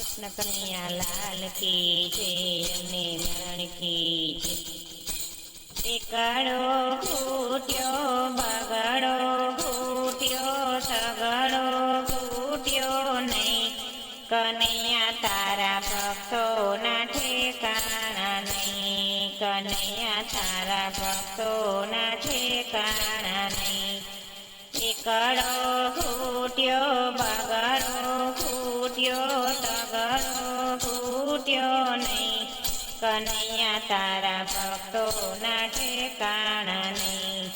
કૃષ્ણ કન્યા લાલ કી છે અમને મરણ કી છે એકડો ફૂટ્યો બગડો ફૂટ્યો સગડો ફૂટ્યો નહીં કનૈયા તારા ભક્તોના ઠેકાણા નહીં કનૈયા તારા ભક્તોના ઠેકાણા નહીં એકડો ઘૂટ્યો કનૈયા તારા ભક્તોના ઠેકાણા નહીં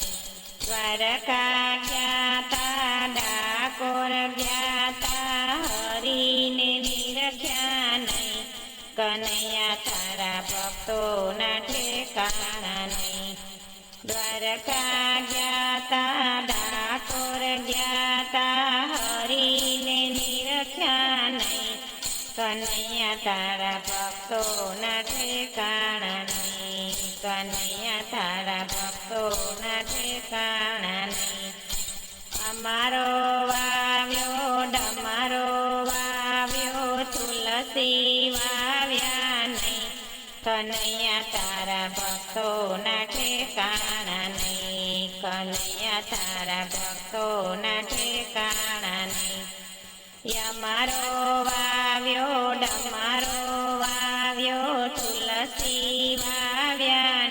દ્વારકા જ્ઞાતા ડાકોર જ્ઞાતા હરીને નિરખ્યા નહીં કનૈયા તારા ભક્તોના ઠેકાણા નહીં દ્વારકા જ્ઞાતા કનૈયા તારા ભક્તોના ઠેકાણા નહીં કનૈયા તારા ભક્તોના ઠેકાણા નહીં અમારો વાવ્યો ડમારો વાવ્યો તુલસી વાવ્યા નહીં કનૈયા તારા ભક્તોના ઠેકાણા નહીં કનૈયા તારા ભક્તોના ઠેકાણા નહીં. યમારો વાવ્યો, ડમારો વાવ્યો, તુલસી વાવ્યા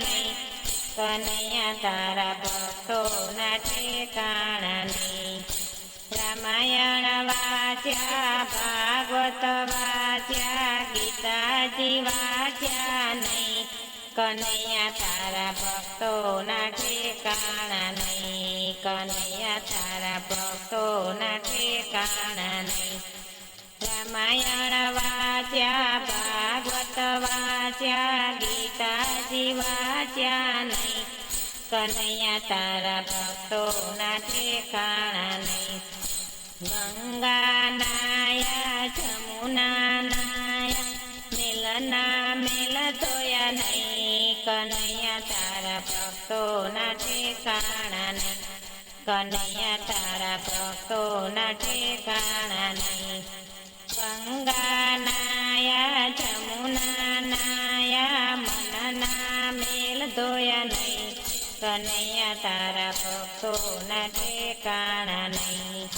કનૈયા તારા ભક્તોના ઠેકાણા નહીં રામાયણ વાચ્યા, ભાગવત વાચ્યા નહીં. કનૈયા તારા ભક્તોના ઠેકાણા નહીં કનૈયા તારા ભક્તોના ઠેકાણા નહીં રામાયણ વાચ્યા, ભાગવત વાચ્યા ગીતાજી વાચ્યા નહીં. કનૈયા તારા ભક્તોના ઠેકાણા નહીં ગંગા નાયા, જમુના નાયા, મેલના મેલ ધોયા નહીં. કનૈયા તારા ભક્તોના ઠેકાણા નહીં કનૈયા તારા ભક્તોના ઠેકાણા નહીં. ગંગા નાયા જમુના નાયા મનના મેલ ધોયા નહીં. કનૈયા તારા ભક્તોના ઠેકાણા નહીં.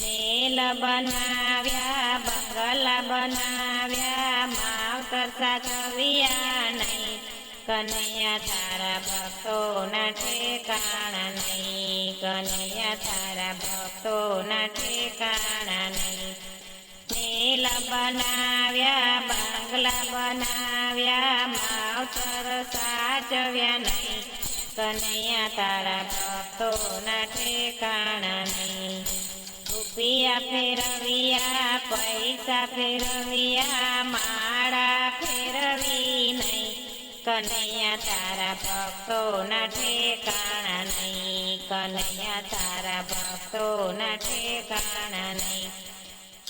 મેલ બનાવ્યા, બંગલા બનાવ્યા, માવતર સાચવ્યા નહીં. કનૈયા તારા ભક્તોના ઠેકાણા નહીં. કનૈયા તારા ભક્તોના ઠેકાણા નહીં. નીલ બનાવ્યા, બંગલા બનાવ્યા, માવતર સાચવ્યા નહીં. કનૈયા તારા ભક્તોના ઠેકાણા નહીં. રૂપિયા ફેરવ્યા, પૈસા ફેરવ્યા, માળા ફેરવી નહીં. કનૈયા તારા ભક્તોના ઠેકાણા નહીં. કનૈયા તારા ભક્તોના ઠેકાણા નહીં.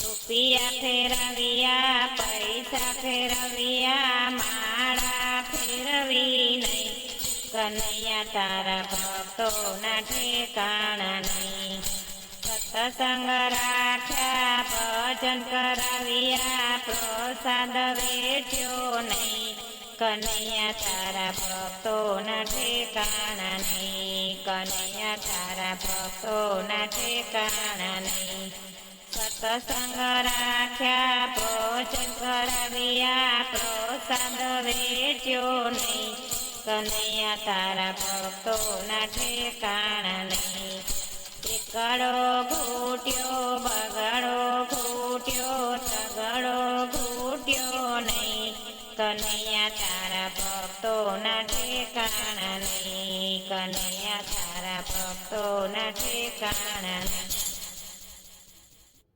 રૂપિયા ફેરવ્યા, પૈસા ફેરવ્યા, માળા ફેરવી નહીં. કનૈયા તારા ભક્તોના ઠેકાણા નહીં. સત્સંગ રાખ્યા, ભજન કરાવ્યા, પ્રસાદ વેઠ્યો નહીં. કનૈયા તારા ભક્તોના ઠેકાણા નહીં. કનૈયા તારા ભક્તોના ઠેકાણા નહીં. સત્સંગ રાખ્યા, ભોજન કરાવ્યા, પ્રસાદ વેચ્યો નહીં. કનૈયા તારા ભક્તોના ઠેકાણા નહીં. એકડો ભક્તોના ઠેકાણા નહીં. કનૈયા તારા ભક્તોના ઠેકાણા નહીં